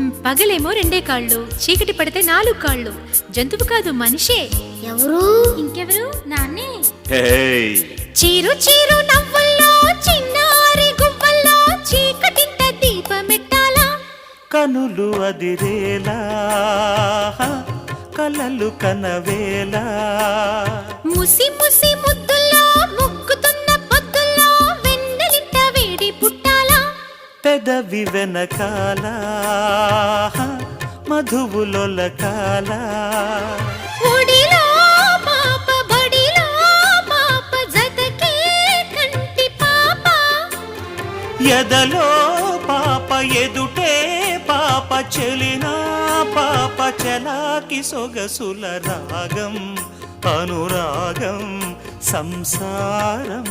పగలేమో రెండే కాళ్ళు చీకటి పడితే నాలుగు కాళ్ళు. జంతువు కాదు మనిషే. ఎవరు? ఇంకెవరు? నాన్నే. చీరు చీరు నవ్వుల్లో చిన్నారి గువ్వల్లో చీకటింట దీపమెట్టాలా. కనులు అదిరేలా కలలు కనవేలా. ముసి ముసి పెదవి వెనకాల మధువులొలకాల కంటి పాప. ఎదలో పాప ఎదుటే పాప చెలినా పాప చలాకి సొగసుల రాగం అనురాగం సంసారం.